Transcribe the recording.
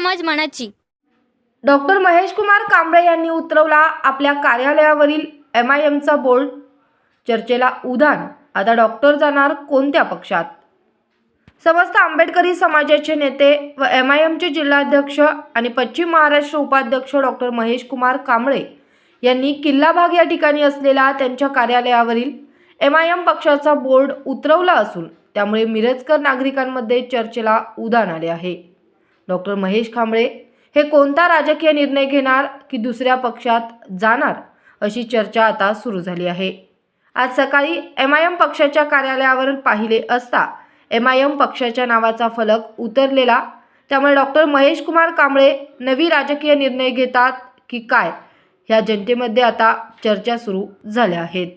मनाची. डॉक्टर महेश कुमार कांबळे यांनी उतरवला आपल्या कार्यालयावरील एम आय एमचा बोर्ड. चर्चेला उदान आता डॉक्टर जाणार कोणत्या पक्षात? समस्त आंबेडकरी समाजाचे नेते व एम आय एमचे जिल्हाध्यक्ष आणि पश्चिम महाराष्ट्र उपाध्यक्ष डॉक्टर महेश कुमार कांबळे यांनी किल्ला भाग या ठिकाणी असलेला त्यांच्या कार्यालयावरील एम आय एम पक्षाचा बोर्ड उतरवला असून त्यामुळे मिरजकर नागरिकांमध्ये चर्चेला उदान आले आहे. डॉक्टर महेश कांबळे हे कोणता राजकीय निर्णय घेणार की दुसऱ्या पक्षात जाणार? अशी चर्चा आता सुरू झाली आहे. आज सकाळी एम आय एम पक्षाच्या कार्यालयावर पाहिले असता एम आय एम पक्षाच्या नावाचा फलक उतरलेला. त्यामुळे डॉक्टर महेश कुमार कांबळे नवी राजकीय निर्णय घेतात की काय? ह्या जनतेमध्ये आता चर्चा सुरू झाल्या आहेत.